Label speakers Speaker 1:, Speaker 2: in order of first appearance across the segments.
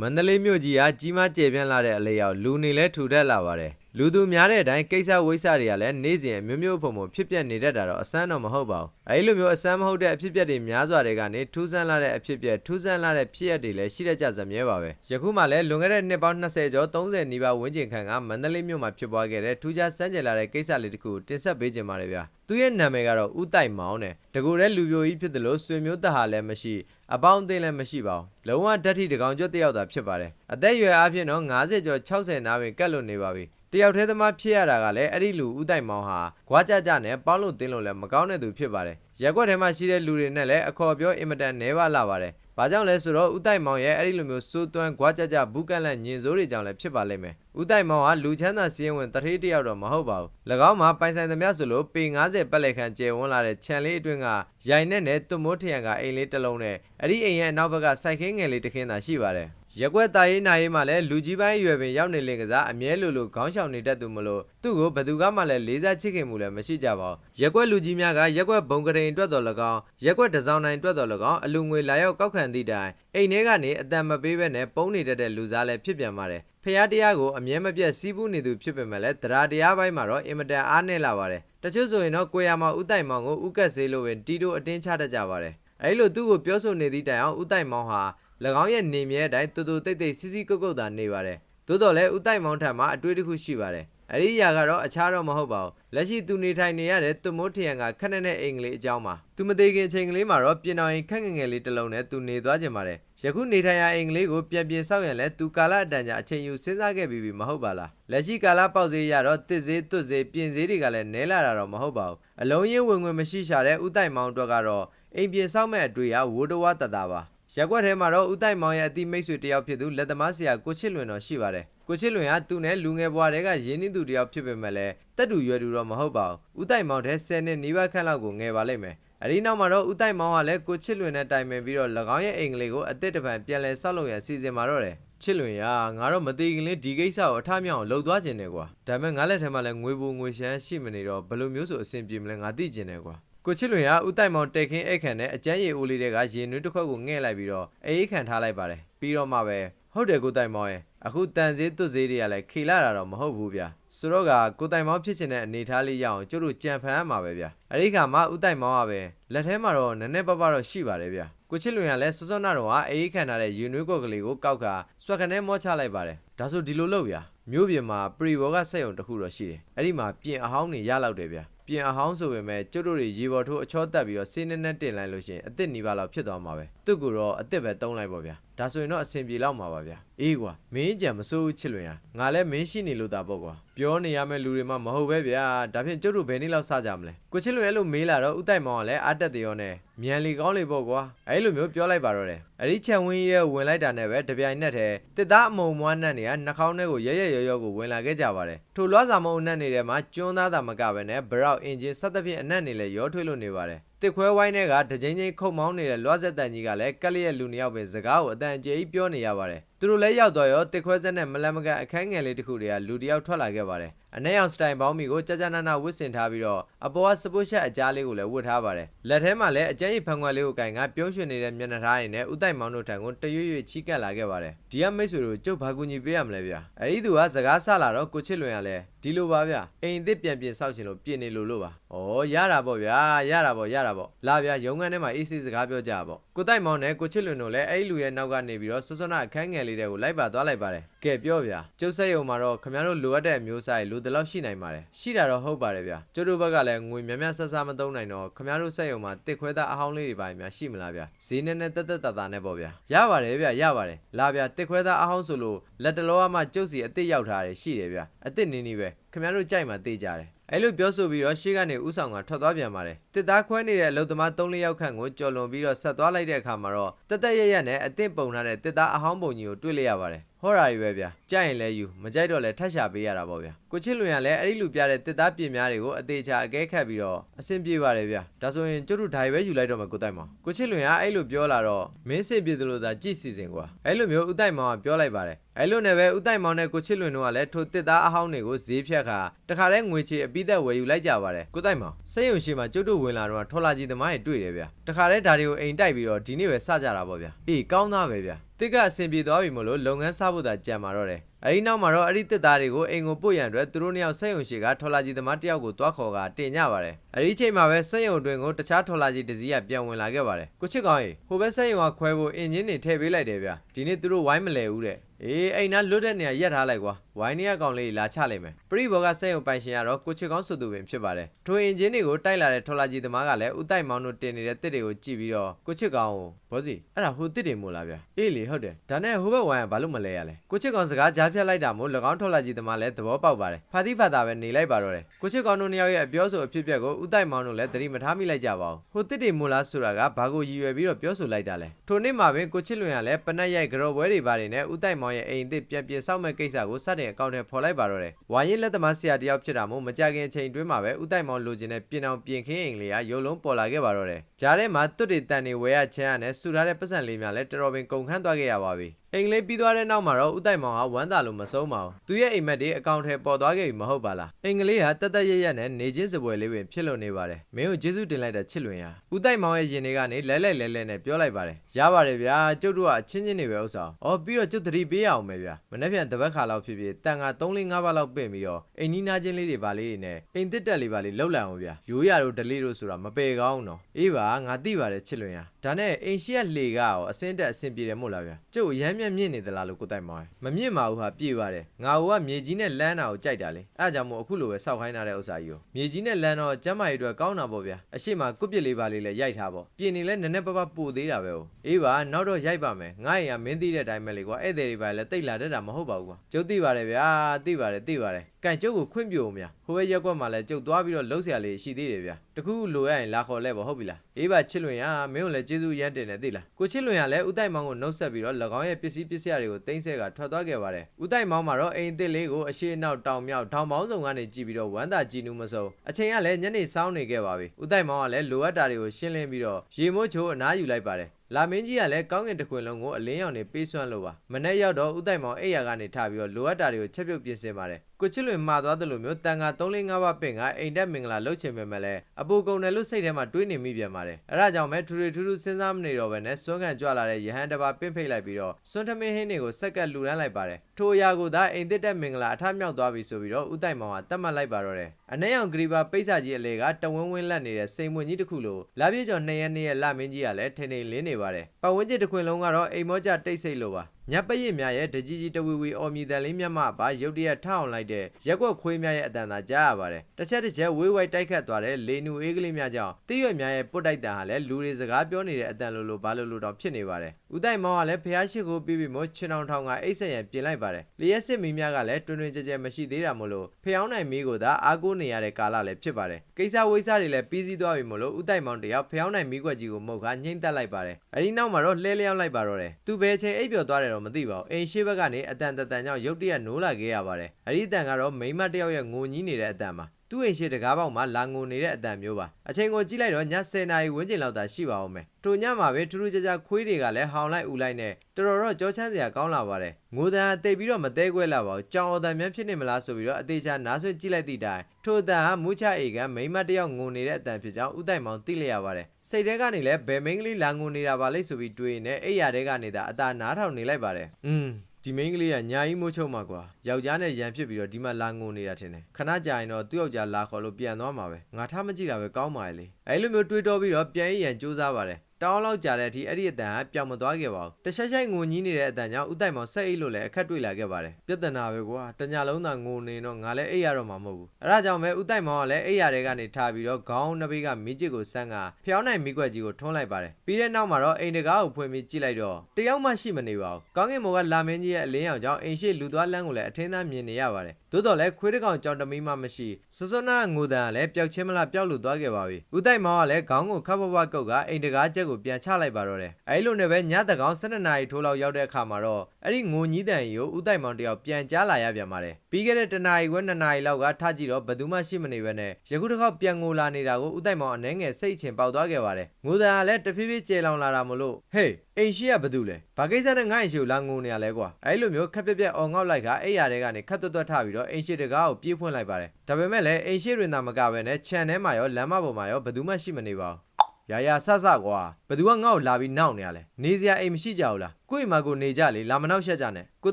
Speaker 1: မန္တလေးမြို့ကြီးဟာကြီးမားကျယ်ပြန့်လာတဲ့အလျောက်လူနေလဲထူထပ်လာပါတယ် လူသူများတဲ့အတိုင်းကိစ္စဝိစ္စတွေကလည်းနေ့စဉ်အမျိုးမျိုးပုံပုံဖြစ်ပျက်နေတတ်တာတော့အစမ်းတော့မဟုတ်ပါဘူးအဲဒီလိုမျိုးအစမ်းမဟုတ်တဲ့အဖြစ်ပျက်တွေများစွာတွေကနေထူးဆန်းလာတဲ့အဖြစ်ပျက်ထူးဆန်းလာတဲ့ဖြစ်ရပ်တွေလည်းရှိတတ်ကြစမြဲပါပဲယခုမှလည်းလွန်ခဲ့တဲ့နှစ်ပေါင်း20ကျော်30နီးပါးဝန်းကျင်ခန့်ကမန္တလေးမြို့မှာဖြစ်ပွားခဲ့တဲ့ထူးခြားစမ်းကြယ်လာတဲ့ကိစ္စလေးတစ်ခုကိုတင်ဆက်ပေးခြင်းပါတယ်ဗျာသူရဲ့နာမည်ကတော့ဦးတိုင်မောင်တဲ့တကူတဲ့လူပြိုကြီးဖြစ်တယ်လို့ဆွေမျိုးတဟာလည်းမရှိအပေါင်းအသင်းလည်းမရှိပါဘူးလုံးဝဓာတ်ထိတကောင်ကျွတ်တစ်ယောက်သာဖြစ်ပါတယ်အသက်အရွယ်အားဖြင့်တော့50ကျော်60နားပင်ကတ်လွန်နေပါပြီတ ယောက်တည်းသမားဖြစ်ရတာကလည်းအဲ့ဒီလူဦးတိုင်မောင်ဟာဂွားကြကြနဲ့ပေါင်းလို့တင်းလို့လည်းမကောင်းတဲ့သူဖြစ်ပါတယ်ရက်ွက်ထဲမှာရှိတဲ့လူတွေနဲ့လည်းအခေါ်ပြောအင်မတန်နှဲပါလာပါတယ်ဘာကြောင့်လဲဆိုတော့ဦးတိုင်မောင်ရဲ့အဲ့ဒီလိုမျိုးစိုးသွမ်းဂွားကြကြဘူးကန့်လန့်ညင်စိုးတွေကြောင့်လည်းဖြစ်ပါလိမ့်မယ်ဦးတိုင်မောင်ဟာလူချမ်းသာစည်းရင်ဝင်တထေးတစ်ယောက်တော့မဟုတ်ပါဘူး၎င်းမှာပိုင်ဆိုင်သမျှဆိုလို့ပေ90ပတ်လည်ခန့်ကျယ်ဝန်းလာတဲ့ခြံလေးအတွင်းကရိုင်နဲ့နဲ့သွမိုးထရံကအိမ်လေးတစ်လုံးနဲ့အဲ့ဒီအိမ်ရဲ့အနောက်ဘက်ကစိုက်ခင်းငယ်လေးတစ်ခင်းသာရှိပါတယ် ရက်ွက်တာရေးနာရေးမှာလည်းလူကြီးပိုင်းအရွယ်ပင်ရောက်နေလင်ကစားအမြဲလိုလိုခေါင်းဆောင်နေတတ်သူမလို့သူ့ကိုဘယ်သူကမှလည်းလေးစားချစ်ခင်မှုလည်းမရှိကြပါဘူးရက်ွက်လူကြီးများကရက်ွက်ဘုံကတိန်အတွက်တော်၎င်းရက်ွက်တစောင်းတိုင်းအတွက်တော်၎င်းအလူငွေလာရောက်ကောက်ခံသည့်တိုင်အိမ်ထဲကနေအတန်မပေးဘဲနဲ့ပုံနေတတ်တဲ့လူစားလည်းဖြစ်ပြန်ပါတယ်ဖျားတရားကိုအမြဲမပြတ်စီးပူးနေသူဖြစ်ပေမဲ့လည်းတရားတရားပိုင်းမှာတော့အင်မတန်အားနည်းလာပါတယ်တချို့ဆိုရင်တော့ကိုရမောင်ဥတိုင်မောင်ကိုဥကတ်ဆေးလို့ပင်တီတိုအတင်းချတတ်ကြပါတယ်အဲလိုသူ့ကိုပြောဆိုနေသည့်တိုင်အောင်ဥတိုင်မောင်ဟာ၎ င်းရဲ့နေမြဲအတိုင်းတူတူတိတ်တိတ်စီစီကုတ်ကုတ်သာနေပါတယ်သို့တော်လည်းဥတိုင်မောင်ထံမှာအတွေ့အတစ်ခုရှိပါတယ်အဲ့ဒီຢာကတော့အခြားတော့မဟုတ်ပါဘူးလက်ရှိသူနေထိုင်နေရတဲ့သူမိုးထရံကခက်နဲ့နဲ့အိမ်ကလေးအကြောင်းပါသူမသေးခင်ချိန်ကလေးမှာတော့ပြင်တော်ရင်ခက်ငယ်ငယ်လေးတစ်လုံးနဲ့သူနေသွားကြပါတယ်ယခုနေထိုင်ရာအိမ်ကလေးကိုပြန်ပြင်ဆောက်ရန်လဲသူကာလအတန်ကြာအချိန်ယူစဉ်းစားခဲ့ပြီးပြီမဟုတ်ပါလားလက်ရှိကာလပေါက်ဈေးရတော့တစ်ဈေးတွတ်ဈေးပြင်ဈေးတွေကလည်းနဲလာတာတော့မဟုတ်ပါဘူးအလုံးရင်းဝင်ဝင်မရှိရှာတဲ့ဥတိုင်မောင်အတွက်ကတော့အိမ်ပြင်ဆောက်မဲ့အတွေ့အဝိုးတဝါတတာပါ ရက်ွက်ထဲမှာတော့ဦးတိုင်မောင်ရဲ့အတိမိတ်ဆွေတယောက်ဖြစ်သူလက်သမားဆရာကိုချစ်လွင်တော်ရှိပါတယ်။ကိုချစ်လွင်ကသူ့နဲ့လူငယ်ဘဝတည်းကရင်းနှီးသူတယောက်ဖြစ်ပေမဲ့လည်းတက်တူရွယ်တူတော့မဟုတ်ပါဘူး။ဦးတိုင်မောင်တဲ့10နှစ်နီးပါးခန့်လောက်ကိုငယ်ပါလိမ့်မယ်။အဲဒီနောက်မှာတော့ဦးတိုင်မောင်ကလည်းကိုချစ်လွင်နဲ့တိုင်ပင်ပြီးတော့၎င်းရဲ့အိမ်ကလေးကိုအစ်စ်တပံပြန်လဲဆောက်လုပ်ရန်စီစဉ်มาတော့တယ်။ချစ်လွင်ရငါတော့မသေးခင်လေးဒီကိစ္စကိုအထမြောက်အောင်လှုပ်သွားခြင်းတယ်ကွာ။ဒါပေမဲ့ငါလက်ထဲမှာလည်းငွေပူငွေရှမ်းရှိမနေတော့ဘယ်လိုမျိုးဆိုအဆင်ပြေမလဲငါသိကျင်တယ်ကွာ။ ကိုချစ်လွင်ကဥတိုင်မောင်တက်ခင်းအိတ်ခံနဲ့အကျန်းရည်အိုးလေးတွေကရေနွေးတစ်ခွက်ကိုငှဲ့လိုက်ပြီးတော့အိတ်ခံထားလိုက်ပါတယ်ပြီးတော့မှပဲဟုတ်တယ်ကိုတိုင်မောင်ရဲ့အခုတန်စေးတွတ်စေးတွေကလည်းခေလာတာတော့မဟုတ်ဘူးဗျာဆိုတော့ကကိုတိုင်မောင်ဖြစ်ချင်တဲ့အနေထားလေးရအောင်ကျတို့ကြံဖန်ရမှာပဲဗျာအဲ့ဒီခါမှဥတိုင်မောင်ကပဲလက်ထဲမှာတော့နည်းနည်းပပတော့ရှိပါတယ်ဗျာကိုချစ်လွင်ကလည်းစောစောနာတော့ကအေးခံထားတဲ့ယူနွေးကော့ကလေးကိုကောက်ကဆွက်ခနဲ့မောချလိုက်ပါတယ်ဒါဆိုဒီလိုလုပ်ဗျာမြို့ပြင်မှာပရီဘောကစက်ရုံတစ်ခုတော့ရှိတယ်အဲ့ဒီမှာပြင်အဟောင်းတွေရလောက်တယ်ဗျာ ပြင်အဟောင်းဆိုပေမဲ့ကျုပ်တို့တွေရေပေါ်ထိုးအချောတက်ပြီးတော့စေးနဲ့နဲ့တင်လိုက်လို့ရှိရင်အစ်စ်နီးပါးလောက်ဖြစ်သွားမှာပဲ သူ့ကိုတော့အစ်စ်ပဲတုံးလိုက်ပေါ့ဗျာဒါဆိုရင်တော့အဆင်ပြေလောက်မှာပါဗျာအေးကွာမင်းကြံမစိုးဘူးချစ်လွင်ရငါလည်းမင်းရှိနေလို့တာပေါ့ကွာပြောနေရမယ့်လူတွေမှမဟုတ်ပဲဗျာဒါဖြင့်ကျုပ်တို့ဘယ်နည်းလောက်စကြမလဲကိုချစ်လွင်အဲ့လိုမေးလာတော့ဥတိုင်မောင်ကလည်းအတက်တရောနဲ့မြန်လီကောင်းလေပေါ့ကွာအဲ့လိုမျိုးပြောလိုက်ပါတော့တယ်အဲ့ဒီခြံဝင်းကြီးရဲ့ဝင်လိုက်တာနဲ့ပဲတပြိုင်နက်တည်းတစ်သားအမုံမွားနတ်တွေကနှာခေါင်းထဲကိုရဲရဲရောရောကိုဝင်လာခဲ့ကြပါတယ်ထိုလွှားစာမုံနတ်နေတဲ့မှာကျွန်းသားသာမကပဲနဲ့ဘရောက်အင်ဂျင်ဆက်သဖြင့်အနက်နေလဲရောထွေးလို့နေပါတယ်တစ်ခွဲဝိုင်းထဲကတကြိမ်ချင်းခုံမောင်းနေတဲ့လွှားဆက်တန်ကြီးကလည်းကက်လျက်လူနှစ်ယောက်ပဲစကားကိုအတန်အကျယ်ကြီးပြောနေရပါတယ်သူတို့လည်းရောက်တော့ရောတစ်ခွဲဆက်နဲ့မလန်မကန်အခန်းငယ်လေးတစ်ခုတည်းကလူတစ်ယောက်ထွက်လာခဲ့ပါတယ်အနက်ရောင်စတိုင်ပေါင်းမီကိုကြာကြာနာနာဝစ်ဆင်ထားပြီးတော့အပေါ်ကစပုတ်ရှက်အကြားလေးကိုလည်းဝတ်ထားပါတယ်လက်ထဲမှာလည်းအကျန်းရိပ်ဖန်ခွက်လေးကိုကင်ကပြုံးရွှင်နေတဲ့မျက်နှာထားရည်နဲ့ဥတိုင်မောင်တို့ထံကိုတရွရွချီးကပ်လာခဲ့ပါတယ်ဒီကမိတ်ဆွေတို့ကျုပ်ဘာကူညီပေးရမလဲဗျာအဲ့ဒီသူကစကားဆလာတော့ကိုချစ်လွင်ရလဲဒီလိုပါဗျာအိမ်အစ်စ်ပြန်ပြင်ဆောက်ချင်လို့ပြင်နေလို့လို့ပါဩရတာပေါ့ဗျာရတာပေါ့ရတာပေါ့လာဗျာရုံးခန်းထဲမှာအေးဆေးစကားပြောကြပါပေါ့ကိုတိုင်မောင်နဲ့ကိုချစ်လွင်တို့လည်းအဲ့ဒီလူရဲ့နောက်ကနေပြီးတော့ဆွဆွနာအခန်းငယ်လေးတွေကိုလိုက်ပါသွားလိုက်ပါတယ် ကဲပြောဗျာကျုပ်ဆက်ယုံမှာတော့ခင်ဗျားတို့လိုအပ်တဲ့အမျိုးအစားတွေလိုတလောက်ရှိနိုင်ပါတယ်ရှိတာတော့ဟုတ်ပါတယ်ဗျာကျုပ်တို့ဘက်ကလည်းငွေများများဆက်စားမသုံးနိုင်တော့ခင်ဗျားတို့ဆက်ယုံမှာတစ်ခွဲသားအဟောင်းလေးတွေပါများရှိမလားဗျာဈေးနဲ့နဲ့တက်တက်တာတာနဲ့ပေါ့ဗျာရပါတယ်ဗျာရပါတယ်လာဗျာတစ်ခွဲသားအဟောင်းဆိုလို့လက်တလောကမှကျုပ်စီအစ်စ်ရောက်ထားတယ်ရှိတယ်ဗျာအစ်စ်နင်းနီးပဲခင်ဗျားတို့ကြိုက်မှတေးကြတယ်အဲ့လိုပြောဆိုပြီးတော့ရှေ့ကနေဥဆောင်ကထွက်သွားပြန်ပါတယ်တစ်သားခွဲနေတဲ့အလုသမား၃-၄ယောက်ခန့်ကိုကြော်လွန်ပြီးတော့ဆက်သွားလိုက်တဲ့အခါမှာတော့တက်တက်ရက်ရက်နဲ့အသင့်ပုံထားတဲ့တစ်သားအဟောင်းပုံကြီးကိုတွေ့လိုက်ရပါတယ် ဟောတာကြီးပဲဗျာကြိုက်ရင်လည်းယူမကြိုက်တော့လည်းထက်ရှာပေးရတာပေါ့ဗျာကိုချစ်လွင်ကလည်းအဲ့ဒီလူပြတဲ့တစ်သားပြင်များတွေကိုအသေးချာအကဲခတ်ပြီးတော့အဆင်ပြေပါတယ်ဗျာဒါဆိုရင်ကျုပ်တို့ဓာရီပဲယူလိုက်တော့မယ်ကိုတိုက်မောင်ကိုချစ်လွင်ကအဲ့လိုပြောလာတော့မင်းစင်ပြေသလိုသာကြည့်စီစဉ်ကွာအဲ့လိုမျိုးဥတိုက်မောင်ကပြောလိုက်ပါတယ်အဲ့လိုနဲ့ပဲဥတိုက်မောင်နဲ့ကိုချစ်လွင်တို့ကလည်းထိုတစ်သားအဟောင်းတွေကိုဈေးဖြတ်ခါတခါတည်းငွေချေအပိသက်ဝယ်ယူလိုက်ကြပါတယ်ကိုတိုက်မောင်စိတ်ယုံရှိမှကျုပ်တို့ဝင်လာတော့ထော်လာကြီးသမားတွေတွေ့တယ်ဗျာတခါတည်းဒါတွေကိုအိမ်တိုက်ပြီးတော့ဒီနေ့ပဲစကြတာပေါ့ဗျာအေးကောင်းသားပဲဗျာတစ်ကအဆင်ပြေသွားပြီမို့လို့လုပ်ငန်းစားဖို့သာကြံပါတော့တယ်အဲဒီနောက်မှာတော့အဲ့ဒီတစ်သားတွေကိုအိမ်ကိုပို့ရန်အတွက်သူတို့နှစ်ယောက်စက်ရုံရှိကထော်လာကြီးသမားတစ်ယောက်ကိုတွားခေါ်ကတင်ကြပါတယ်အဲဒီချိန်မှာပဲစက်ရုံအတွင်းကိုတခြားထော်လာကြီးတစ်စီးကပြန်ဝင်လာခဲ့ပါတယ်ကိုချစ်ကောင်းရေဟိုဘက်စက်ရုံကခွဲဖို့အင်ဂျင်တွေထည့်ပေးလိုက်တယ်ဗျဒီနေ့သူတို့ဝိုင်းမလဲဘူးတဲ့အေးအိမ်နာလွတ်တဲ့နေရာရက်ထားလိုက်ကွာဝိုင်းနေရကောင်လေးလာချလိုက်မယ်ပရိဘောကစက်ရုံပိုင်ရှင်ကတော့ကိုချစ်ကောင်းဆိုသူပင်ဖြစ်ပါတယ်ထိုအင်ဂျင်တွေကိုတိုက်လာတဲ့ထော်လာကြီးသမားကလည်းဥတိုက်မောင်တို့တင်နေတဲ့တစ်တွေကိုကြည့်ပြီးတော့ကိုချစ်ကောင်းကိုဘောစီအဲ့ဒါဟိုတစ်တွေမို့လားဗျအေးလေဟုတ်တယ်ဒါနဲ့ဟိုဘက်ဝိုင်းကဘာလို့မလဲရလဲကိုချစ်ကောင်းစကားကြားဖြတ်လိုက်တာမို့၎င်းထော်လာကြီးသမားလည်းသဘောပေါက်ပါတယ်ဖာတိဖာတာပဲနေလိုက်ပါတော့တယ်ကိုချစ်ကောင်းတို့နှစ်ယောက်ရဲ့အပြောဆိုအဖြစ်အပျက်ကိုဥတိုက်မောင်တို့လည်းသတိမထားမိလိုက်ကြပါဘူးဟိုတစ်တွေမို့လားဆိုတာကဘာကိုရည်ရွယ်ပြီးတော့ပြောဆိုလိုက်တာလဲထိုနေ့မှာပင်ကိုချစ်လွင်ကလည်းပနက်ရိုက်ကြော်ပွဲတွေပါတယ်နဲ့ဥတိုက်မောင်ရဲ့အိမ်အစ်ပြန်ပြင်ဆောက်မဲ့ကိစ္စကိုစတင်အကောင့်ထဲဖော်လိုက်ပါတော့တယ်ဝါရင်လက်သမားဆရာတယောက်ဖြစ်တာမို့မကြခင်အချိန်တွင်းမှာပဲဥတိုက်မောင်လိုချင်တဲ့ပြင်အောင်ပြင်ခင်းအိမ်လေးကရုံလုံးပေါ်လာခဲ့ပါတော့တယ်ကြားထဲမှာတွတ်တွေတန်တွေဝဲရချမ်းရနဲ့ဆူထားတဲ့ပတ်စံလေးများလည်းတော်တော်ပင်ကုန်ခန်းသွားခဲ့ရပါပြီ အိမ်လေးပြီးသွားတဲ့နောက်မှာတော့ဥတိုက်မောင်ကဝမ်းသာလို့မဆုံးပါဘူးသူရဲ့အိမ်မက်တွေအကောင့်ထဲပေါ်သွားခဲ့ပြီမဟုတ်ပါလားအိမ်ကလေးဟာတက်တက်ရရနဲ့နေချင်းစပွဲလေးပင်ဖြစ်လို့နေပါတယ်မင်းကိုကျေးဇူးတင်လိုက်တဲ့ချစ်လွင်ဟာဥတိုက်မောင်ရဲ့ရင်တွေကနေလဲလဲလဲလဲနဲ့ပြောလိုက်ပါတယ်ရပါတယ်ဗျာကျုပ်တို့ကအချင်းချင်းနေပဲဥစ္စာအော်ပြီးတော့ကျုပ်သတိပေးရအောင်ပဲဗျာမနေ့ပြန်တပတ်ခါလောက်ဖြစ်ဖြစ်တန်က3 4 5ပါလောက်ပင့်ပြီးတော့အိမ်နီးနားချင်းလေးတွေပါလေးတွေနဲ့အိမ်တစ်တက်လေးပါလေးလှုပ်လိုက်အောင်ဗျာရိုးရတို့ဒလေးတို့ဆိုတာမပယ်ကောင်းတော့အေးပါငါသိပါတယ်ချစ်လွင်ဟာ ဒါနဲ့အိမ်ရှိရလေကရောအစင်းတက်အစင်ပြေတယ်မို့လားဗျာကျုပ်ရမ်းမြတ်မြင့်နေသလားလို့ကိုတိုက်မောင်မမြင့်ပါဘူးဟာပြေပါတယ်ငါကမြေကြီးနဲ့လမ်းတာကိုကြိုက်တာလေအဲအကြောင့်မို့အခုလိုပဲစောက်ခိုင်းထားတဲ့ဥစ္စာကြီးကိုမြေကြီးနဲ့လမ်းတော့ကျမ်းမာရေးအတွက်ကောင်းတာပေါ့ဗျာအရှိမကုတ်ပြစ်လေးပါလေးလည်းရိုက်ထားပေါ့ပြင်နေလဲနည်းနည်းပါးပါးပို့သေးတာပဲဟုတ်အေးပါနောက်တော့ရိုက်ပါမယ်ငါ့အိမ်ကမင်းသိတဲ့အတိုင်းပဲလေကွာဧည့်သည်တွေပါလည်းတိတ်လာတတ်တာမဟုတ်ပါဘူးကွာကျုပ်သိပါတယ်ဗျာသိပါတယ်သိပါတယ်ကန်ကျုပ်ကိုခွင့်ပြုအောင်ဗျာဟိုဘက်ရက်ကွက်မှာလည်းကျုပ်သွားပြီးတော့လှုပ်ဆရာလေးရှိသေးတယ်ဗျာတခုလိုရရင်လာခေါ်လဲပေါ့ဟုတ်ပြီလားအေးပါချစ်လွင်ရမင်းတို့လည်းကျေးဇူးရမ်းတင်တယ်သိလားကိုချစ်လွင်ရလည်းဦးတိုက်မောင်ကိုနှုတ်ဆက်ပြီးတော့၎င်းရဲ့ပစ္စည်းပစ္စည်းတွေကိုတင်းဆဲကထွက်သွားခဲ့ပါတယ်ဦးတိုက်မောင်မှာတော့အိမ်အစ်စ်လေးကိုအရှိအနောက်တောင်မြောက်ထောင်ပေါင်းစုံကနေကြည့်ပြီးတော့ဝမ်းသာကြည်နူးမစုံအချိန်ကလည်းညနေစောင်းနေခဲ့ပါပြီဦးတိုက်မောင်ကလည်းလိုအပ်တာတွေကိုရှင်းလင်းပြီးတော့ရေမိုးချိုးအနားယူလိုက်ပါတယ်လာမင်းကြီးကလည်းကောင်းကင်တခွင်လုံးကိုအလင်းရောင်နဲ့ပေးဆွမ်းလို့ပါမနေ့ရောက်တော့ဦးတိုက်မောင်အိယာကနေထပြီးတော့လိုအပ်တာတွေကိုချက်ပြုတ်ပြင်ဆင်ပါတယ် ကိုချစ်လွင်မှာသွားတယ်လို့မျိုးတန်ခါ3-5ပါးပင်ကအိမ်တက်မင်္ဂလာလှုပ်ချင်ပေမဲ့လည်းအပူကုန်တယ်လို့စိတ်ထဲမှာတွေးနေမိပြန်ပါတယ်အဲဒါကြောင့်ပဲထူထူထူးထူးစဉ်းစားမနေတော့ဘဲနဲ့စွန့်ကန်ကြွလာတဲ့ရဟန်တစ်ပါးပင့်ဖိတ်လိုက်ပြီးတော့စွန့်ထမင်းဟင်းတွေကိုစက်ကပ်လူရမ်းလိုက်ပါတယ်ထိုအရာကိုသာအိမ်တက်တဲ့မင်္ဂလာအထမြောက်သွားပြီဆိုပြီးတော့ဥတိုက်မောင်ကတတ်မှတ်လိုက်ပါတော့တယ်အနှဲအောင်ဂရီဘာပိတ်စာကြီးအလေကတဝင်းဝင်းလက်နေတဲ့စိန်မွင်ကြီးတစ်ခုလိုလာပြည့်ကျော်2ရက်နေ့ရဲ့လမင်းကြီးကလည်းထိန်ထိန်လင်းနေပါတယ်ပတ်ဝန်းကျင်တစ်ခွင်လုံးကတော့အိမ်မောကြတိတ်ဆိတ်လိုပါ ညပရစ်များရဲ့တကြီးကြီးတဝီဝီအော်မြည်တန်လေးမျက်မှပါရုတ်တရက်ထအောင်လိုက်တဲ့ရက်ကွက်ခွေးများရဲ့အတန်သာကြားရပါတယ်တစ်ချက်တစ်ချက်ဝေးဝိုက်တိုက်ခတ်သွားတဲ့လေနူအေးကလေးများကြောင့်တိရွက်များရဲ့ပုတ်တိုက်တန်ဟာလည်းလူတွေစကားပြောနေတဲ့အတန်လိုလိုဘာလိုလိုတောင်ဖြစ်နေပါတယ်ဦးတိုင်မောင်ကလည်းဖះရှိကိုပြီးပြီးမို့ချင်းအောင်ထောင်ကအိတ်ဆက်ရန်ပြင်လိုက်ပါတယ်လျက်စစ်မီးများကလည်းတွင်တွင်ကြဲကြဲမရှိသေးတာမို့လို့ဖះအောင်နိုင်မီးကိုသာအားကိုးနေရတဲ့ကာလလည်းဖြစ်ပါတယ်ကိစ္စဝိစ္စတွေလည်းပြီးစီးသွားပြီမို့လို့ဦးတိုင်မောင်တယောက်ဖះအောင်နိုင်မီးခွက်ကြီးကိုမှုတ်ခါညှိမ့်တက်လိုက်ပါတယ်အဲဒီနောက်မှာတော့လှဲလျောင်းလိုက်ပါတော့တယ်သူဘယ်ချိန်အိပ်ပျော်သွားတယ်တော့မသိပါဘူးအိမ်ရှိဘက်ကနေအတန်တတန်ကြောင့်ရုတ်တရက်နိုးလာခဲ့ရပါတယ်အဲဒီအတန်ကတော့မိမတယောက်ရဲ့ငိုကြီးနေတဲ့အတန်ပါ သူ့အိမ်ရှိတကားပေါက်မှာလာငုံနေတဲ့အတန်မျိုးပါအချိန်ကိုကြည့်လိုက်တော့ည10နာရီဝန်းကျင်လောက်သာရှိပါအောင်မယ်ထိုညမှာပဲထူးထူးခြားခြားခွေးတွေကလည်းဟောင်လိုက်ဥလိုက်နဲ့တော်တော်တော့ကြောချမ်းစရာကောင်းလာပါတယ်ငိုတန်အသိပြီးတော့မသေးခွဲလာပါဘူးကြောင်အော်တန်များဖြစ်နေမလားဆိုပြီးတော့အသေးချာနားဆွင့်ကြည့်လိုက်သည့်တိုင်ထိုတန်ဟာမူချအေကမိမတယောက်ငုံနေတဲ့အတန်ဖြစ်ကြောင်းဥတိုက်မောင်သိလျက်ပါတယ်စိတ်ထဲကနေလည်းဘယ်မင်းကလေးလာငုံနေတာပါလိမ့်ဆိုပြီးတွေးနေအိယာတဲကနေသာအသာနားထောင်နေလိုက်ပါတယ်อืม ဒီမိန်းကလေးကညာကြီးမိုးချုပ်မှာကွာယောက်ျားနဲ့ရန်ဖြစ်ပြီးတော့ဒီမှာလာငိုနေတာထင်တယ်ခဏကြာရင်တော့သူ့ယောက်ျားလာခေါ်လို့ပြန်သွားမှာပဲငါထားမကြည့်တာပဲကောင်းပါလေလေအဲလိုမျိုးတွေးတောပြီးတော့ပြန်ရရန်စူးစမ်းပါတယ် တောင်းလောက်ကြာတဲ့အထိအဲ့ဒီအတန်ကပြောင်းမသွားခဲ့ပါဘူးတချက်ချိုက်ငိုကြီးနေတဲ့အတန်ကြောင့်ဥတိုင်မောင်ဆက်အိတ်လို့လည်းအခက်တွေ့လာခဲ့ပါတယ်ပြဿနာပဲကွာတညလုံးသာငိုနေတော့ငါလည်းအိတ်ရတော့မှာမဟုတ်ဘူးအဲဒါကြောင့်ပဲဥတိုင်မောင်ကလည်းအိတ်ရတဲ့ကနေထားပြီးတော့ခေါင်းနှစ်ဘေးကမိကျစ်ကိုဆန်းကဖျောင်းနိုင်မိကွက်ကြီးကိုထွန်းလိုက်ပါတယ်ပြီးတဲ့နောက်မှာတော့အိမ်တကားကိုဖွင့်ပြီးကြည့်လိုက်တော့တယောက်မှရှိမနေပါဘူးကောင်းကင်ဘုံကလာမင်းကြီးရဲ့အလင်းရောင်ကြောင့်အိမ်ရှိလူသွားလမ်းကိုလည်းအထင်းသားမြင်နေရပါတယ် သို့တော်လည်းခွေးတစ်ကောင်ကြောင်တမီးမှမရှိစွစွနာငိုတန်ကလည်းပျောက်ချင်းမလားပျောက်လို့သွားခဲ့ပါပြီဥတိုင်မောင်ကလည်းခေါင်းကိုခပ်ပပကုတ်ကအိမ်တကားချက်ကိုပြန်ချလိုက်ပါတော့တယ်အဲလိုနဲ့ပဲညတကောင်12နာရီထိုးလောက်ရောက်တဲ့အခါမှာတော့အဲ့ဒီငိုကြီးတန်ကြီးကိုဥတိုင်မောင်တယောက်ပြန်ကြားလာရပြန်ပါတယ်ပြီးခဲ့တဲ့တနာရီခွဲ2နာရီလောက်ကထားကြည့်တော့ဘယ်သူမှရှိမနေပဲနဲ့ယခုတစ်ခေါက်ပြန်ငိုလာနေတာကိုဥတိုင်မောင်အနှဲငယ်စိတ်ချင်ပေါက်သွားခဲ့ပါတယ်ငိုတန်ကလည်းတဖြည်းဖြည်းကျေလောင်လာတာမလို့ဟေး အိမ်ရှိကဘာတူလဲဘာကိစ္စနဲ့ငါ့အိမ်ရှိကိုလာငိုနေရလဲကွာအဲ့လိုမျိုးခက်ပြက်ပြက်အော်ငေါက်လိုက်ကအဲ့ရတဲ့ကနေခတ်တွတ်တွတ်ထပြီးတော့အိမ်ရှိတကားကိုပြေးဖွင့်လိုက်ပါတယ်ဒါပေမဲ့လည်းအိမ်ရှိရင်သာမကပဲနဲ့ခြံထဲမှာရောလမ်းမပေါ်မှာရောဘယ်သူမှရှိမနေပါဘူးရာရာဆဆကွာဘသူကငါ့ကိုလာပြီးနောက်နေရလဲနေစရာအိမ်မရှိကြဘူးလားကိုယ့်အိမ်မှာကိုနေကြလေလာမနောက်ရှက်ကြနဲ့ကို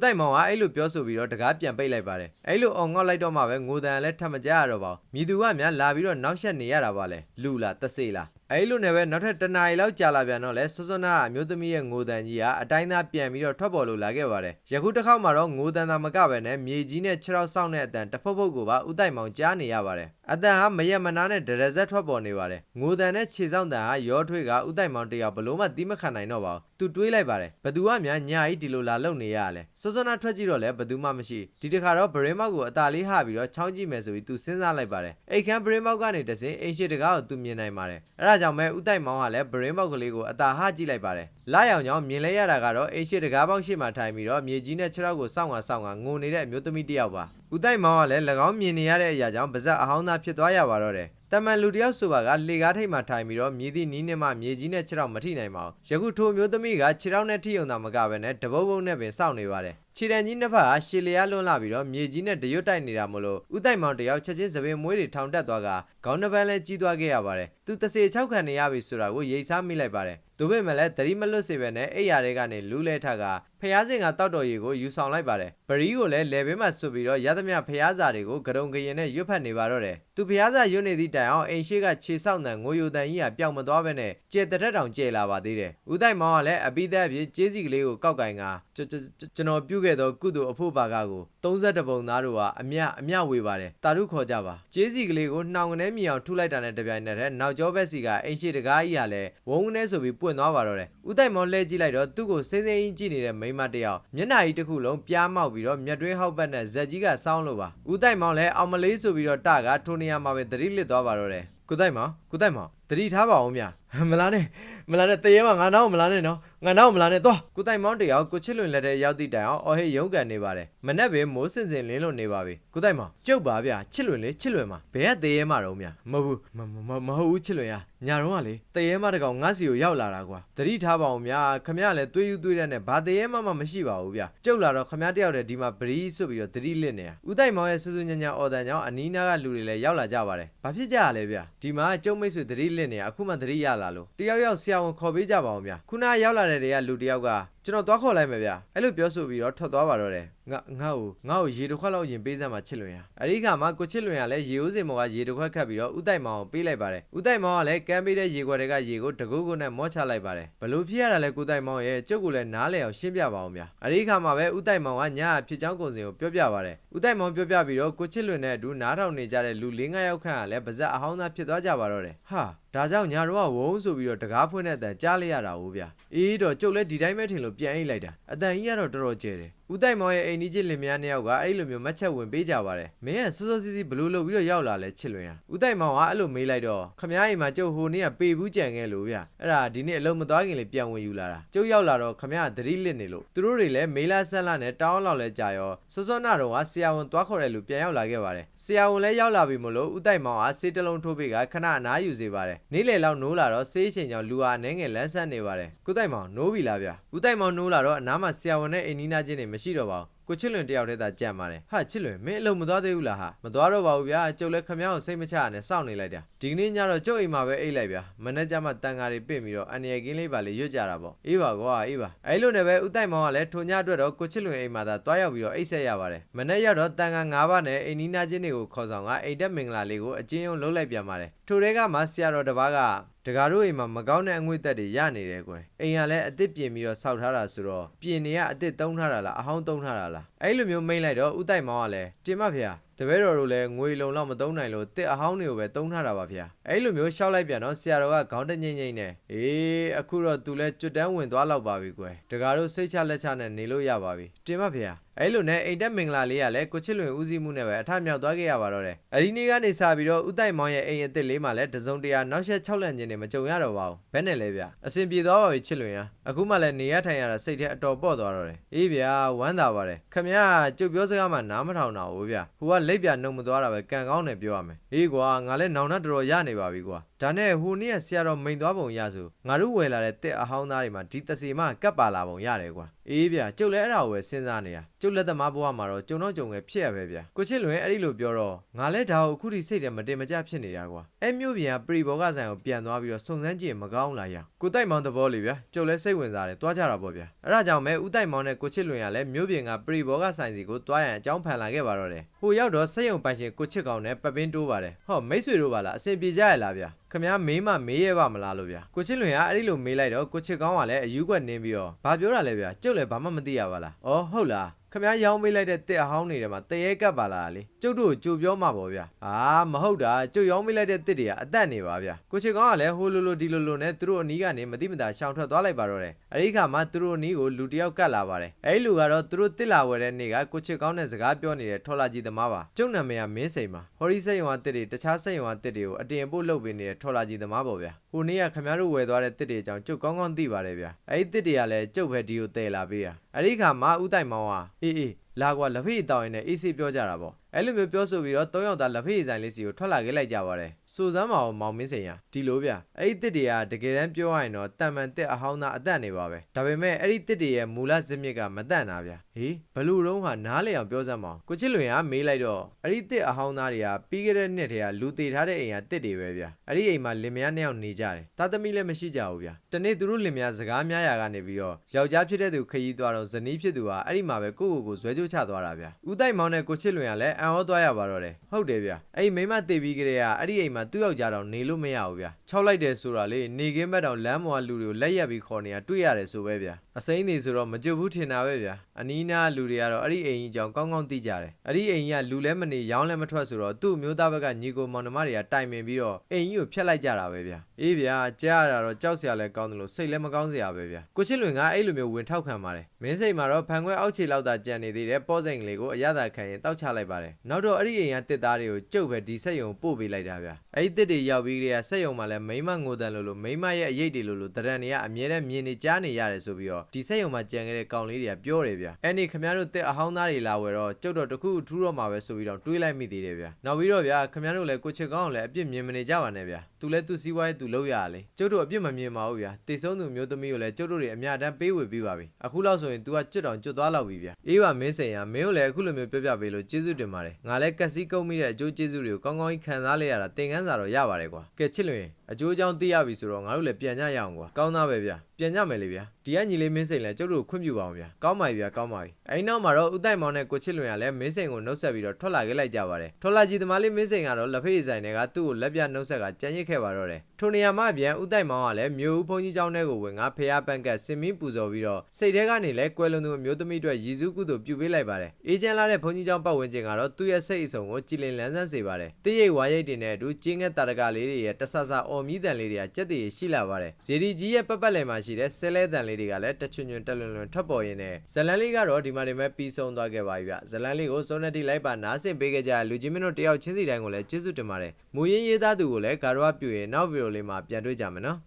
Speaker 1: တိုက်မောင်ကအဲ့လိုပြောဆိုပြီးတော့တကားပြန်ပိတ်လိုက်ပါတယ်အဲ့လိုအောင်ငေါက်လိုက်တော့မှပဲငိုတန်လည်းထပ်မကြရတော့ပါဘူးမြည်သူကများလာပြီးတော့နောက်ရှက်နေရတာပါလေလူလားတဆေလားအဲ့လိုနဲ့ပဲနောက်ထပ်တနားရီလောက်ကြာလာပြန်တော့လဲစွစွနာအမျိုးသမီးရဲ့ငိုတန်ကြီးကအတိုင်းသားပြန်ပြီးတော့ထွက်ပေါ်လို့လာခဲ့ပါတယ်ယခုတစ်ခေါက်မှာတော့ငိုတန်သာမကပဲနဲ့မြေကြီးနဲ့ခြေထောက်ဆောက်တဲ့အတန်တစ်ဖက်ဖုတ်ကိုပါဥတိုက်မောင်ကြားနေရပါတယ်အတန်ဟာမရက်မနာနဲ့ဒရဇက်ထွက်ပေါ်နေပါတယ်ငိုတန်နဲ့ခြေဆောင်တန်ဟာရောထွေးကဥတိုက်မောင်တယောက်ဘလို့မှတီးမခံနိုင်တော့ပါဘူး သူတွေးလိုက်ပါတယ်ဘသူကများညာကြီးဒီလိုလာလုံနေရလဲစောစောနာထွက်ကြည့်တော့လဲဘသူမှမရှိဒီတခါတော့ဘရင်မောက်ကိုအသာလေးဟပြီးတော့ချောင်းကြည့်မယ်ဆိုပြီးသူစဉ်းစားလိုက်ပါတယ်အိတ်ခမ်းဘရင်မောက်ကနေတစင်အိမ်ရှိတကားကိုသူမြင်နိုင်ပါတယ်အဲဒါကြောင့်မဲဥတိုက်မောင်းကလည်းဘရင်မောက်ကလေးကိုအသာဟကြည့်လိုက်ပါတယ်လာရောင်ကြောင့်မြင်လဲရတာကတော့အိမ်ရှိတကားပေါက်ရှိမှထိုင်ပြီးတော့မြေကြီးနဲ့ခြေထောက်ကိုစောင့်ကစောင့်ကငိုနေတဲ့အမျိုးသမီးတစ်ယောက်ပါဦးတိုက်မောင်ကလည်း၎င်းမြင်နေရတဲ့အရာကြောင့်ပါဇက်အဟောင်းသားဖြစ်သွားရပါတော့တယ် တမန်လူတယောက်ဆိုပါကလေကားထိပ်မှာထိုင်ပြီးတော့မြေသည့်နီးနဲ့မှမြေကြီးနဲ့ခြေထောက်မထိနိုင်ပါဘူးယခုထိုမျိုးသမီးကခြေထောက်နဲ့ထိုံတာမကဘဲနဲ့တပုတ်ပုတ်နဲ့ပင်စောင့်နေပါတယ် ခြေတံကြီးနှစ်ဖက်ဟာရှည်လျားလွန်းလာပြီးတော့မြေကြီးနဲ့တရွတ်တိုက်နေတာမို့လို့ဥတိုက်မောင်တယောက်ချက်ချင်းသပင်မွေးတွေထောင်တက်သွားကခေါင်းတစ်ပန်းလဲကြီးသွားခဲ့ရပါတယ်သူတစေ6ခံနေရပြီဆိုတာကိုရိတ်စားမိလိုက်ပါတယ်ဒါပေမဲ့လည်းတတိမလွတ်စေပဲနဲ့အိယာတွေကနေလူးလဲထကဖျားစင်ကတောက်တော်ရီကိုယူဆောင်လိုက်ပါတယ်ပရီးကိုလည်းလေဘဲမှာဆွပြီးတော့ရသမျှဖျားစာတွေကိုဂရုံကရင်နဲ့ရွတ်ဖက်နေပါတော့တယ်သူဖျားစာရွတ်နေသည့်တိုင်အောင်အိမ်ရှိကခြေဆောက်တန်ငိုယိုတန်ကြီးကပျောက်မသွားပဲနဲ့ကျေတရက်တောင်ကျေလာပါသေးတယ်ဦးတိုက်မောင်ကလည်းအပိသက်အဖြစ်ကျေးစီကလေးကိုကောက်ကင်ကကျွန်တော်ပြုတ်ခဲ့သောကုသိုလ်အဖို့ပါကကို32ပုံသားတို့ကအမြအမြဝေပါတယ်တာရုခေါ်ကြပါကျေးစီကလေးကိုနှောင်ကနေမြေအောင်ထုလိုက်တာနဲ့တပြိုင်နက်တည်းနောက်ကျောဘက်စီကအိမ်ရှိတကားကြီးကလည်းဝုန်းကနေဆိုပြီးပွင့်သွားပါတော့တယ်ဦးတိုက်မောင်လှည့်ကြည့်လိုက်တော့သူ့ကိုစိမ့်စိမ့်ကြီးကြည့်နေတဲ့မိန်းမတစ်ယောက်မျက်နှာကြီးတစ်ခုလုံးပြားမောက်ပြီးတော့မျက်တွင်းဟောက်ပတ်နဲ့ဇက်ကြီးကစောင်းလို့ပါဦးတိုက်မောင်လည်းအောင်မလေးဆိုပြီးတော့တကထိုနေရာမှာပဲသတိလစ်သွားပါတော့တယ်ကုတိုက်မောင်ကုတိုက်မောင်သတိထားပါအောင်ဗျာမလားနဲ့ မလားနဲ့တရေမငါနောက်မလားနဲ့နော်ငါနောက်မလားနဲ့သွားကုတိုက်မောင်တယောက်ကိုချစ်လွင်လက်ထဲရောက်သည့်တိုင်အောင်အော်ဟေးရုန်းကန်နေပါတယ်မနဲ့ပဲမိုးစင်စင်လင်းလို့နေပါပြီကုတိုက်မောင်ကျုပ်ပါဗျာချစ်လွင်လေချစ်လွင်မှာဘယ်ကတရေမတော့ဗျာမဟုတ်ဘူးမမမဟုတ်ဘူးချစ်လွင်ရညာတော့ကလေတရေမတကောင်ငါစီကိုရောက်လာတာကွာသတိထားပါအောင်ဗျာခမရလည်းတွေးယူတွေးတဲ့နဲ့ဘာတရေမမှမရှိပါဘူးဗျာကျုပ်လာတော့ခမရတယောက်တည်းဒီမှာဗရီးဆိုပြီးတော့သတိလစ်နေတာဦးတိုက်မောင်ရဲ့ဆူဆူညံညံအော်တန်ကြောင့်အနီးနားကလူတွေလည်းရောက်လာကြပါတယ်ဘာဖြစ်ကြရလဲဗျာဒီမှာကျုပ်မိတ်ဆွေသတိလစ်နေတာအခုမှသတိရလာလို့တယောက်ယောက်ဆရာဝန်ခေါ်ပေးကြပါအောင်ဗျာခုနရောက်လာတဲ့တည်းကလူတယောက်က ကျွန်တော်သွားခေါ်လိုက်မယ်ဗျာအဲ့လိုပြောဆိုပြီးတော့ထွက်သွားပါတော့တယ်ငါငါ့ကိုငါ့ကိုရေတစ်ခွက်လောက်ရင်ပေးစမ်းမှာချစ်လွင်ရအဲ့ဒီခါမှာကိုချစ်လွင်ရလည်းရေဦးစင်မော်ကရေတစ်ခွက်ခတ်ပြီးတော့ဥတိုက်မောင်ကိုပေးလိုက်ပါတယ်ဥတိုက်မောင်ကလည်းကမ်းပေးတဲ့ရေခွက်တွေကရေကိုတကူးကူနဲ့မော့ချလိုက်ပါတယ်ဘလို့ဖြစ်ရတာလဲကိုတိုက်မောင်ရဲ့ကျုပ်ကလည်းနားလေအောင်ရှင်းပြပါအောင်ဗျာအဲ့ဒီခါမှာပဲဥတိုက်မောင်ကညအဖြစ်ချောင်းကုန်စင်ကိုပြောပြပါတယ်ဥတိုက်မောင်ပြောပြပြီးတော့ကိုချစ်လွင်နဲ့အတူနားထောင်နေကြတဲ့လူ၄၅ယောက်ခန့်ကလည်းပါဇက်အဟောင်းသားဖြစ်သွားကြပါတော့တယ်ဟာဒါကြောင့်ညာတော့ဝုန်းဆိုပြီးတော့တကားဖွင့်တဲ့အတန်ကြားလိုက်ရတာဟုတ်ဗျာအေးတော့ကျုပ်လည်းဒီတိုင်းပဲထင်လို့ပြန်အိတ်လိုက်တာအတန်ကြီးကတော့တော်တော်ကျဲတယ်ဦးတိုက်မောင်ရဲ့အိမ်ကြီးချင်းလင်မယားနှစ်ယောက်ကအဲ့လိုမျိုးမတ်ချက်ဝင်ပေးကြပါတယ်မင်းကစောစောစီးစီးဘလို့လုပ်ပြီးတော့ရောက်လာလဲချစ်လွင်ရဦးတိုက်မောင်ကအဲ့လိုမေးလိုက်တော့ခမ ्या အိမ်မှာကျုပ်ဟိုနေ့ကပေဘူးကြံခဲ့လို့ဗျအဲ့ဒါဒီနေ့အလုံးမသွားခင်လေးပြန်ဝင်ယူလာတာကျုပ်ရောက်လာတော့ခမ ्या သတိလစ်နေလို့သူတို့တွေလည်းမေးလာဆက်လာနဲ့တောင်းလောက်လဲကြာရောစောစောနာတော့ကဆရာဝန်သွားခေါ်တယ်လို့ပြန်ရောက်လာခဲ့ပါတယ်ဆရာဝန်လည်းရောက်လာပြီမို့လို့ဦးတိုက်မောင်ကစေးတလုံးထိုးပေးကခဏအနားယူစေပါတယ်နေ့လေလောက်နိုးလာတော့ဆေးချိန်ကြောင့်လူဟာအနေငယ်လန်းဆန်းနေပါတယ်ကုတိုက်မောင်နိုးပြီလားဗျဦးတိုက်မောင်နိုးလာတော့အနားမှာဆရာဝန်နဲ့အိမ်နီးနားချင်းတွေမရှိတော့ပါဘူးကိုချစ်လွင်တယောက်တည်းသာကြံ့ပါတယ်ဟာချစ်လွင်မင်းအလုံးမသွားသေးဘူးလားဟာမသွားတော့ပါဘူးဗျာကျုပ်လည်းခမ ्या ကိုစိတ်မချရနဲ့စောင့်နေလိုက်တာဒီကနေ့ညတော့ကျုပ်အိမ်မှာပဲအိတ်လိုက်ဗျာမနေ့ကျမှတန်ဃာတွေပြင့်ပြီးတော့အန်ရကင်းလေးပါလေရွတ်ကြတာပေါ့အေးပါကွာအေးပါအဲ့လိုနဲ့ပဲဦးတိုက်မောင်ကလည်းထိုညအတွက်တော့ကိုချစ်လွင်အိမ်မှာသာတွားရောက်ပြီးတော့အိတ်ဆက်ရပါတယ်မနေ့ရောက်တော့တန်ဃာ၅ပါးနဲ့အိမ်နီးနားချင်းတွေကိုခေါ်ဆောင်ကအိမ်တက်မင်္ဂလာလေးကိုအကျဉ်းရုံလှုပ်လိုက်ပြန်ပါတယ်ထိုတဲကမှဆရာတော်တစ်ပါးက တကားတို့အိမ်မှာမကောင်းတဲ့အငွေ့သက်တွေရနေတယ်ကွယ်အိမ်ကလည်းအစ်စ်ပြင်ပြီးတော့စောက်ထားတာဆိုတော့ပြင်နေကအစ်စ်သုံးထားတာလားအဟောင်းသုံးထားတာလားအဲ့လိုမျိုးမိတ်လိုက်တော့ဥတိုက်မောင်ကလည်းတင်မဖေတပည့်တော်တို့လည်းငွေလုံလောက်မသုံးနိုင်လို့တစ်အဟောင်းတွေကိုပဲသုံးထားတာပါဗျာအဲ့လိုမျိုးရှောက်လိုက်ပြန်တော့ဆရာတော်ကခေါင်းတငိမ့်ငိမ့်နဲ့အေးအခုတော့သူလည်းကျွတ်တန်းဝင်သွားလောက်ပါပြီကွယ်တကားတို့စိတ်ချလက်ချနဲ့နေလို့ရပါပြီတင်မဖေအဲ့လိုနဲ့အိမ်တက်မင်္ဂလာလေးကလည်းကိုချစ်လွင်ဦးစီးမှုနဲ့ပဲအထမြောက်သွားခဲ့ရပါတော့တယ်။အဒီနေ့ကနေစပြီးတော့ဥတိုက်မောင်ရဲ့အိမ်အစ်စ်လေးမှာလည်းတစုံတရာနောက်ဆက်၆လန့်ခြင်းတွေမကြုံရတော့ပါဘူး။ဘယ်နဲ့လဲဗျ။အဆင်ပြေသွားပါပြီချစ်လွင်ရ။အခုမှလည်းနေရထိုင်ရတာစိတ်ထဲအတော်ပေါ့သွားတော့တယ်။အေးဗျာဝမ်းသာပါတယ်။ခမရကျုပ်ပြောစကားမှနားမထောင်တော့ဘူးဗျ။ဟိုကလက်ပြနှုံမသွားတာပဲကံကောင်းတယ်ပြောရမယ်အေးကွာငါလည်းနောင်နှတော်တော်ရနေပါပြီကွာဒါနဲ့ဟိုနေ့ကဆရာတော်မိန်သွားပုံရဆိုငါတို့ဝယ်လာတဲ့တက်အဟောင်းသားတွေမှာဒီတစီမကပ်ပါလာပုံရတယ်ကွာအေးဗျာကျုပ်လည်းအဲ့ဒါကိုပဲစဉ်းစားနေတာကျုပ်လက်သမားဘဝမှာတော့ကျုံတော့ကျုံငယ်ဖြစ်ရပဲဗျာကိုချစ်လွင်အဲ့ဒီလိုပြောတော့ငါလည်းဒါကိုအခုထိစိတ်ထဲမတင်မကြဖြစ်နေတာကွာအဲ့မျိုးပြန်ကပရိဘောဂဆိုင်ကိုပြန်သွားပြီးတော့စုံစမ်းကြည့်ရင်မကောင်းလားရကိုတိုက်မောင်သဘောလေးဗျာကျုပ်လည်းစိတ်ဝင်စားတယ်တွားကြတာပေါ့ဗျာအဲ့ဒါကြောင့်မဲဦးတိုက်မောင်နဲ့ကိုချစ်လွင်ကလည်းမျိုးပြန်ကပရိဘောဂဆိုင်စီကိုတွားရန်အကြောင်းဖန်လာခဲ့ပါတော့တယ်ဟိုရောက်တော့စက်ရုံပိုင်ရှင်ကိုချစ်ကောင်နဲ့ပပင်းတိုးပါတယ်ဟောမိတ်ဆွေတို့ပါလားအဆင်ပြေကြရလားဗျာခမ ्या မေးမမေးရပါမလားလို့ဗျာကိုချစ်လွင်ကအဲ့ဒီလိုမေးလိုက်တော့ကိုချစ်ကောင်းကလည်းအယူကွက်နင်းပြီးတော့ဘာပြောတာလဲဗျာကျုပ်လည်းဘာမှမသိရပါလားဩဟုတ်လား ခမ ्या ရောင်းမေးလိုက်တဲ့တစ်အဟောင်းတွေထဲမှာတရေကပ်ပါလားလေကျုပ်တို့ကိုကြိုပြောမှာပေါ့ဗျာအာမဟုတ်တာကျုပ်ရောင်းမေးလိုက်တဲ့တစ်တွေကအသက်နေပါဗျာကိုချစ်ကောင်းကလည်းဟိုလိုလိုဒီလိုလိုနဲ့သူတို့အနီးကနေမတိမတာရှောင်ထွက်သွားလိုက်ပါတော့တယ်အဲ့ဒီခါမှာသူတို့အနီးကိုလူတစ်ယောက်ကတ်လာပါတယ်အဲ့ဒီလူကတော့သူတို့တစ်လာဝယ်တဲ့နေ့ကကိုချစ်ကောင်းနဲ့စကားပြောနေတဲ့ထော်လာကြီးသမားပါကျုပ်နာမည်ကမင်းစိန်ပါဟော်ရီစိတ်ယုံကတစ်တွေတခြားစိတ်ယုံကတစ်တွေကိုအတင်ပို့လုပ်ပေးနေတဲ့ထော်လာကြီးသမားပေါ့ဗျာဟိုနေ့ကခမ ्या တို့ဝယ်သွားတဲ့တစ်တွေအကြောင်းကျုပ်ကောင်းကောင်းသိပါတယ်ဗျာအဲ့ဒီတစ်တွေကလည်းကျုပ်ပဲဒီကိုတည်လာပေးရအဲ့ဒီခါမှာဦးတိုင်မောင်ကအေးအေး လာကွာလက်ဖေးတောင်းရင်လည်းအေးဆေးပြောကြတာပေါ့အဲ့လိုမျိုးပြောဆိုပြီးတော့၃ယောက်သားလက်ဖေးဆိုင်လေးစီကိုထွက်လာခဲ့လိုက်ကြပါတယ်စူစမ်းမအောင်မောင်မင်းစိန်ရဒီလိုဗျအဲ့ဒီတစ်တွေကတကယ်တမ်းပြောရရင်တော့တန်မှန်တစ်အဟောင်းသားအသက်နေပါပဲဒါပေမဲ့အဲ့ဒီတစ်တွေရဲ့မူလဇစ်မြစ်ကမတန့်တာဗျဟေးဘလူတုံးဟာနားလေအောင်ပြောစမ်းမအောင်ကိုချစ်လွင်ကမေးလိုက်တော့အဲ့ဒီတစ်အဟောင်းသားတွေကပြီးခဲ့တဲ့နှစ်တည်းကလူသေးထားတဲ့အိမ်ကတစ်တွေပဲဗျအဲ့ဒီအိမ်မှာလင်မယားနှစ်ယောက်နေကြတယ်တာသမီလည်းမရှိကြဘူးဗျတနေ့သူတို့လင်မယားစကားများရာကနေပြီးတော့ယောက်ျားဖြစ်တဲ့သူခရီးသွားတော့ဇနီးဖြစ်သူဟာအဲ့ဒီမှာပဲကိုယ့်ကိုယ်ကိုဇွဲကြိုးချသွားတာဗျဦးတိုက်မောင်နဲ့ကိုချစ်လွင်ကလည်းအံ့ဩသွားရပါတော့တယ်ဟုတ်တယ်ဗျအဲ့ဒီမိမတေပြီးကြတဲ့ကအဲ့ဒီအိမ်မှာသူ့ယောက်ျားတော့နေလို့မရဘူးဗျခြောက်လိုက်တယ်ဆိုတာလေနေခင်းဘက်တော့လမ်းပေါ်ကလူတွေကိုလက်ရက်ပြီးခေါ်နေတာတွေ့ရတယ်ဆိုပဲဗျ အစိမ့်နေဆိုတော့မကြွဘူးထင်တာပဲဗျအနီးနားလူတွေကတော့အဲ့ဒီအိမ်ကြီးကြောင်ကောင်းကောင်းသိကြတယ်အဲ့ဒီအိမ်ကြီးကလူလည်းမနေရောင်းလည်းမထွက်ဆိုတော့သူ့မျိုးသားဘက်ကညီကိုမောင်နှမတွေကတိုင်ပင်ပြီးတော့အိမ်ကြီးကိုဖျက်လိုက်ကြတာပဲဗျအေးဗျာကြားရတာတော့ကြောက်စရာလည်းကောင်းတယ်လို့စိတ်လည်းမကောင်းစရာပဲဗျကိုချစ်လွင်ကအဲ့လိုမျိုးဝင်ထောက်ခံပါတယ်မင်းစိတ်မှာတော့ဖန်ခွဲအောက်ခြေလောက်သာကြံနေသေးတယ်ပေါ့စိန်ကလေးကိုအရသာခံရင်တောက်ချလိုက်ပါတယ်နောက်တော့အဲ့ဒီအိမ်ကတစ်သားတွေကိုကျုပ်ပဲဒီဆက်ယုံပို့ပေးလိုက်တာဗျအဲ့ဒီတစ်တွေရောက်ပြီးကြတဲ့ဆက်ယုံမှာလည်းမိမငိုတန်လို့လို့မိမရဲ့အရေးတွေလို့လို့တရံတွေကအမြဲတမ်းမြင်နေကြားနေရတယ်ဆိုပြီးတော့ဒီဆက်ယုံမှာကြံခဲ့တဲ့ကောင်လေးတွေကပြောတယ်ဗျအဲ့ဒီခမရတို့တစ်အဟောင်းသားတွေလာဝယ်တော့ကျုပ်တော့တခုထူးတော့မှာပဲဆိုပြီးတော့တွေးလိုက်မိသေးတယ်ဗျနောက်ပြီးတော့ဗျခမရတို့လည်းကိုချစ်ကောင်းလည်းအပြစ်မြင်မနေကြပါနဲ့ဗျသူလည်းသူစီးပွားရေးသူလုပ်ရရလေကျုပ်တို့အပြစ်မမြင်ပါဘူးဗျတေဆုံးသူမျိုးသမီးကိုလည်းကျုပ်တို့တွေအများတန်းပေးဝေပြီးပါပြီအခုလောက်ဆိုရင် तू ကကျွတ်တောင်ကျွတ်သွားလောက်ပြီဗျအေးပါမင်းစိန်ရမင်းကိုလည်းအခုလိုမျိုးပြောပြပေးလို့ကျေးဇူးတင်ပါတယ်ငါလည်းကက်စီကုန်းမိတဲ့အကျိုးကျေးဇူးတွေကိုကောင်းကောင်းကြီးခံစားလိုက်ရတာသင်ခန်းစာတော့ရပါတယ်ကွာကဲချစ်လွင်အကျိုးအကြောင်းသိရပြီဆိုတော့ငါတို့လည်းပြန်ကြရအောင်ကွာကောင်းသားပဲဗျပြန်ကြမယ်လေဗျဒီကညီလေးမင်းစိန်လည်းကျုပ်တို့ခွင့်ပြုပါအောင်ဗျကောင်းပါပြီဗျကောင်းပါပြီအဲဒီနောက်မှာတော့ဥတိုင်မောင်နဲ့ကိုချစ်လွင်ကလည်းမင်းစိန်ကိုနှုတ်ဆက်ပြီးတော့ထွက်လာခဲ့လိုက်ကြပါတယ်ထွက်လာကြီးသမားလေးမင်းစိန်ကတော့လက်ဖေးဆိုင်တွေကသူ့ကိုလက်ပြနှုတ်ဆက်ကကြံရစ်ခဲ့ပါတော့တယ်ထိုနေရာမှာပြန်ဥတိုင်မောင်ကလည်းမြို့ဦးဘုန်းကြီးကျောင်းထဲကိုဝင်ငါဖះပန့်ကတ်စင်မင်းပူဇော်ပြီးတော့စိတ်ထဲကနေလည်းကွယ်လွန်သူအမျိုးသမီးတွေရည်စူးကုသိုလ်ပြုပေးလိုက်ပါတယ်အေဂျင့်လာတဲ့ဘုန်းကြီးကျောင်းပတ်ဝန်းကျင်ကတော့သူ့ရဲ့စိတ်အဆုံကိုကြည်လင်လန်းဆန်းစေပါတယ်တည့်ရိပ်ဝါရိပ်တင်တဲ့အတူကျင်းငက်တာတကလေးတွေရဲ့တဆဆအော်မီးတန်လေးတွေကကြက်တည်ရှိလာပါတယ်ဇေဒီကြီးရဲ့ပတ်ပတ်လည်မှာရှိတဲ့ဆဲလဲတန်လေးတွေကလည်းတချွန်ချွန်တက်လွန်လွန်ထွက်ပေါ်ရင်းနဲ့ဇလန်လေးကတော့ဒီမှာဒီမဲ့ပြီးဆုံးသွားခဲ့ပါပြီဗျဇလန်လေးကိုစုံနေတိလိုက်ပါနားဆင်ပေးခဲ့ကြတဲ့လူကြီးမင်းတို့တယောက်ချင်းစီတိုင်းကိုလည်းကျေးဇူးတင်ပါတယ်မူရင်းရေးသားသူကိုလည်းဂါရဝပြုရင်နောက်ဗီဒီယိုလေးမှာပြန်တွေ့ကြမယ်နော်